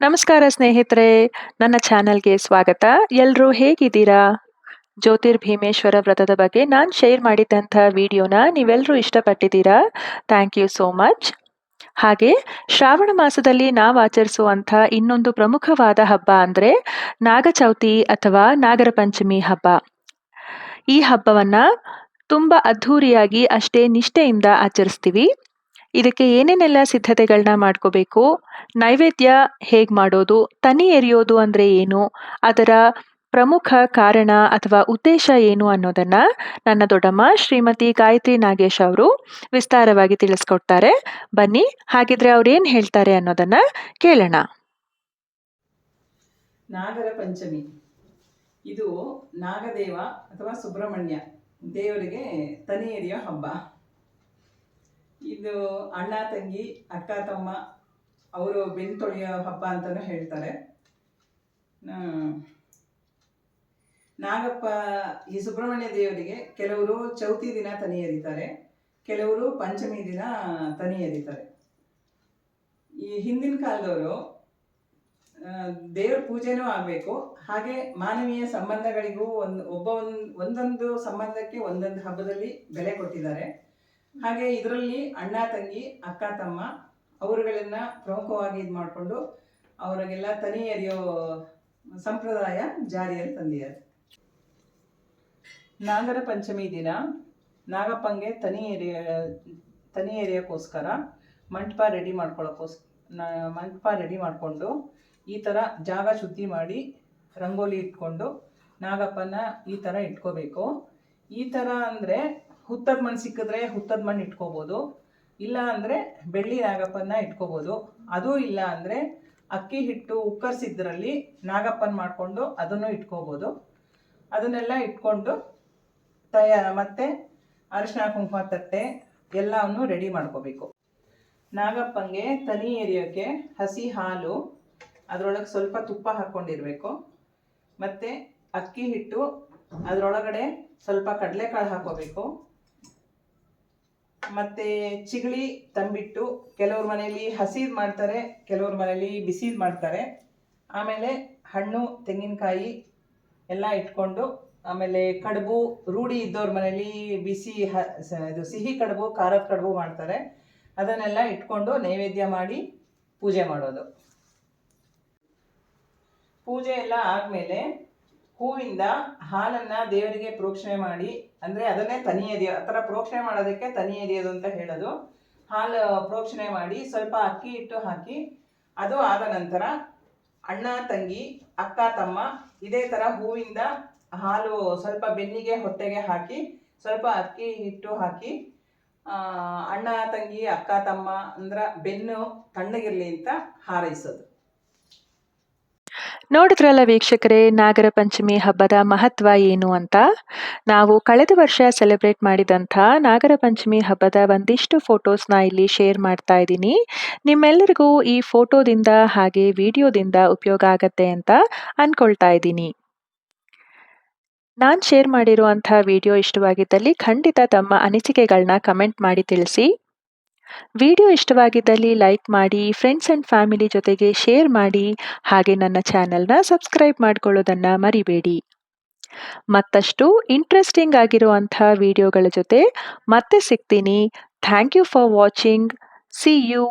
ನಮಸ್ಕಾರ ಸ್ನೇಹಿತರೆ, ನನ್ನ ಚಾನಲ್ಗೆ ಸ್ವಾಗತ. ಎಲ್ಲರೂ ಹೇಗಿದ್ದೀರಾ? ಜ್ಯೋತಿರ್ಭೀಮೇಶ್ವರ ವ್ರತದ ಬಗ್ಗೆ ನಾನು ಶೇರ್ ಮಾಡಿದ್ದಂಥ ವಿಡಿಯೋನ ನೀವೆಲ್ಲರೂ ಇಷ್ಟಪಟ್ಟಿದ್ದೀರಾ? Thank you so much. ಹಾಗೆ, ಶ್ರಾವಣ ಮಾಸದಲ್ಲಿ ನಾವು ಆಚರಿಸುವಂಥ ಇನ್ನೊಂದು ಪ್ರಮುಖವಾದ ಹಬ್ಬ ಅಂದರೆ ನಾಗಚೌತಿ ಅಥವಾ ನಾಗರ ಪಂಚಮಿ ಹಬ್ಬ. ಈ ಹಬ್ಬವನ್ನು ತುಂಬ ಅದ್ಧೂರಿಯಾಗಿ ಅಷ್ಟೇ ನಿಷ್ಠೆಯಿಂದ ಆಚರಿಸ್ತೀವಿ. ಇದಕ್ಕೆ ಏನೇನೆಲ್ಲ ಸಿದ್ಧತೆಗಳನ್ನ ಮಾಡ್ಕೋಬೇಕು? ನೈವೇದ್ಯ ಹೇಗೆ ಮಾಡೋದು? ತನಿ ಎರಿಯೋದು ಅಂದರೆ ಏನು? ಅದರ ಪ್ರಮುಖ ಕಾರಣ ಅಥವಾ ಉದ್ದೇಶ ಏನು ಅನ್ನೋದನ್ನ ನನ್ನ ದೊಡ್ಡಮ್ಮ ಶ್ರೀಮತಿ ಗಾಯತ್ರಿ ನಾಗೇಶ್ ಅವರು ವಿಸ್ತಾರವಾಗಿ ತಿಳಿಸ್ಕೊಡ್ತಾರೆ. ಬನ್ನಿ, ಹಾಗಿದ್ರೆ ಅವ್ರೇನು ಹೇಳ್ತಾರೆ ಅನ್ನೋದನ್ನ ಕೇಳೋಣ. ನಾಗರ ಪಂಚಮಿ. ಇದು ನಾಗದೇವ ಅಥವಾ ಸುಬ್ರಹ್ಮಣ್ಯ ದೇವರಿಗೆ ತನಿ ಹಬ್ಬ. ಇದು ಅಣ್ಣ, ತಂಗಿ, ಅಕ್ಕ, ತಮ್ಮ ಅವರು ಬೆನ್ನು ತೊಳೆಯೋ ಹಬ್ಬ ಅಂತಲೂ ಹೇಳ್ತಾರೆ. ನಾಗಪ್ಪ ಈ ಸುಬ್ರಹ್ಮಣ್ಯ ದೇವರಿಗೆ ಕೆಲವರು ಚೌತಿ ದಿನ ತನಿ ಎರಿತಾರೆ, ಕೆಲವರು ಪಂಚಮಿ ದಿನ ತನಿ ಎರಿತಾರೆ. ಈ ಹಿಂದಿನ ಕಾಲದವರು ದೇವ್ರ ಪೂಜೆನೂ ಆಗಬೇಕು. ಹಾಗೆ ಮಾನವೀಯ ಸಂಬಂಧಗಳಿಗೂ ಒಂದು, ಒಬ್ಬ ಒಂದು, ಒಂದೊಂದು ಸಂಬಂಧಕ್ಕೆ ಒಂದೊಂದು ಹಬ್ಬದಲ್ಲಿ ಬೆಲೆ ಕೊಟ್ಟಿದ್ದಾರೆ. ಹಾಗೆ ಇದರಲ್ಲಿ ಅಣ್ಣ, ತಂಗಿ, ಅಕ್ಕ, ತಮ್ಮ ಅವರುಗಳನ್ನ ಪ್ರಮುಖವಾಗಿ ಇದು ಮಾಡಿಕೊಂಡು ಅವರಿಗೆಲ್ಲ ತನಿ ಎರಿಯೋ ಸಂಪ್ರದಾಯ ಜಾರಿಯಲ್ಲಿ ತಂದಿದ್ದಾರೆ. ನಾಗರ ಪಂಚಮಿ ದಿನ ನಾಗಪ್ಪಂಗೆ ತನಿ ಎರಿಯ ತನಿ ಎರಿಯೋಕ್ಕೋಸ್ಕರ ಮಂಟಪ ರೆಡಿ ಮಾಡ್ಕೊಳ್ಳೋಕ್ಕೋಸ್ ಮಂಟಪ ರೆಡಿ ಮಾಡಿಕೊಂಡು ಈ ಥರ ಜಾಗ ಶುದ್ಧಿ ಮಾಡಿ ರಂಗೋಲಿ ಇಟ್ಕೊಂಡು ನಾಗಪ್ಪನ ಈ ಥರ ಇಟ್ಕೋಬೇಕು. ಈ ಥರ ಅಂದರೆ ಹುತ್ತದ ಮಣ್ಣು ಸಿಕ್ಕಿದ್ರೆ ಹುತ್ತದ ಮಣ್ಣು ಇಟ್ಕೋಬೋದು. ಇಲ್ಲ ಅಂದರೆ ಬೆಳ್ಳಿ ನಾಗಪ್ಪನ ಇಟ್ಕೋಬೋದು. ಅದೂ ಇಲ್ಲ ಅಂದರೆ ಅಕ್ಕಿ ಹಿಟ್ಟು ಉಕ್ಕರ್ಸಿದ್ರಲ್ಲಿ ನಾಗಪ್ಪನ ಮಾಡಿಕೊಂಡು ಅದನ್ನು ಇಟ್ಕೋಬೋದು. ಅದನ್ನೆಲ್ಲ ಇಟ್ಕೊಂಡು ತಯ ಮತ್ತು ಅರಿಶಿನ ಕುಂಕುಮ, ತಟ್ಟೆ ಎಲ್ಲವನ್ನು ರೆಡಿ ಮಾಡ್ಕೋಬೇಕು. ನಾಗಪ್ಪಂಗೆ ತನಿ ಎರಿಯೋಕ್ಕೆ ಹಸಿ ಹಾಲು, ಅದರೊಳಗೆ ಸ್ವಲ್ಪ ತುಪ್ಪ ಹಾಕ್ಕೊಂಡಿರಬೇಕು ಮತ್ತು ಅಕ್ಕಿ ಹಿಟ್ಟು ಅದರೊಳಗಡೆ ಸ್ವಲ್ಪ ಕಡಲೆಕಾಳು ಹಾಕೋಬೇಕು ಮತ್ತು ಚಿಗಳಿ ತಂಬಿಟ್ಟು ಕೆಲವ್ರ ಮನೆಯಲ್ಲಿ ಹಸಿದು ಮಾಡ್ತಾರೆ, ಕೆಲವ್ರ ಮನೆಯಲ್ಲಿ ಬಿಸಿದು ಮಾಡ್ತಾರೆ. ಆಮೇಲೆ ಹಣ್ಣು, ತೆಂಗಿನಕಾಯಿ ಎಲ್ಲ ಇಟ್ಕೊಂಡು, ಆಮೇಲೆ ಕಡುಬು, ರೂಢಿ ಇದ್ದವ್ರ ಮನೇಲಿ ಬಿಸಿ ಹ ಇದು ಸಿಹಿ ಕಡುಬು, ಖಾರದ ಕಡುಬು ಮಾಡ್ತಾರೆ. ಅದನ್ನೆಲ್ಲ ಇಟ್ಕೊಂಡು ನೈವೇದ್ಯ ಮಾಡಿ ಪೂಜೆ ಮಾಡೋದು. ಪೂಜೆ ಎಲ್ಲ ಆದಮೇಲೆ ಹೂವಿಂದ ಹಾಲನ್ನ ದೇವರಿಗೆ ಪ್ರೋಕ್ಷಣೆ ಮಾಡಿ, ಅಂದರೆ ಅದನ್ನೇ ತನಿ ಎದೆಯೋ ಆ ಥರ ಪ್ರೋಕ್ಷಣೆ ಮಾಡೋದಕ್ಕೆ ತನಿ ಎರಿಯೋದು ಅಂತ ಹೇಳೋದು. ಹಾಲು ಪ್ರೋಕ್ಷಣೆ ಮಾಡಿ ಸ್ವಲ್ಪ ಅಕ್ಕಿ ಹಿಟ್ಟು ಹಾಕಿ, ಅದು ಆದ ನಂತರ ಅಣ್ಣ, ತಂಗಿ, ಅಕ್ಕ, ತಮ್ಮ ಇದೇ ಥರ ಹೂವಿಂದ ಹಾಲು ಸ್ವಲ್ಪ ಬೆನ್ನಿಗೆ, ಹೊಟ್ಟೆಗೆ ಹಾಕಿ, ಸ್ವಲ್ಪ ಅಕ್ಕಿ ಹಿಟ್ಟು ಹಾಕಿ ಅಣ್ಣ, ತಂಗಿ, ಅಕ್ಕ, ತಮ್ಮ ಅಂದ್ರೆ ಬೆನ್ನು ತಣ್ಣಗಿರಲಿ ಅಂತ ಹಾರೈಸೋದು. ನೋಡಿದ್ರಲ್ಲ ವೀಕ್ಷಕರೇ, ನಾಗರ ಪಂಚಮಿ ಹಬ್ಬದ ಮಹತ್ವ ಏನು ಅಂತ? ನಾವು ಕಳೆದ ವರ್ಷ ಸೆಲೆಬ್ರೇಟ್ ಮಾಡಿದಂಥ ನಾಗರ ಪಂಚಮಿ ಹಬ್ಬದ ಒಂದಿಷ್ಟು ಫೋಟೋಸ್ನ ಇಲ್ಲಿ ಶೇರ್ ಮಾಡ್ತಾ ಇದ್ದೀನಿ. ನಿಮ್ಮೆಲ್ಲರಿಗೂ ಈ ಫೋಟೋದಿಂದ ಹಾಗೆ ವಿಡಿಯೋದಿಂದ ಉಪಯೋಗ ಆಗತ್ತೆ ಅಂತ ಅಂದ್ಕೊಳ್ತಾ ಇದ್ದೀನಿ. ನಾನು ಶೇರ್ ಮಾಡಿರುವಂಥ ವಿಡಿಯೋ ಇಷ್ಟವಾಗಿದ್ದಲ್ಲಿ ಖಂಡಿತ ತಮ್ಮ ಅನಿಸಿಕೆಗಳನ್ನ ಕಮೆಂಟ್ ಮಾಡಿ ತಿಳಿಸಿ. ವಿಡಿಯೋ ಇಷ್ಟವಾಗಿದ್ದಲ್ಲಿ ಲೈಕ್ ಮಾಡಿ ಫ್ರೆಂಡ್ಸ್ ಆ್ಯಂಡ್ ಫ್ಯಾಮಿಲಿ ಜೊತೆಗೆ ಶೇರ್ ಮಾಡಿ, ಹಾಗೆ ನನ್ನ ಚಾನೆಲ್ನ ಸಬ್ಸ್ಕ್ರೈಬ್ ಮಾಡ್ಕೊಳ್ಳೋದನ್ನು ಮರಿಬೇಡಿ. ಮತ್ತಷ್ಟು ಇಂಟ್ರೆಸ್ಟಿಂಗ್ ಆಗಿರುವಂಥ ವಿಡಿಯೋಗಳ ಜೊತೆ ಮತ್ತೆ ಸಿಗ್ತೀನಿ. Thank you for watching see you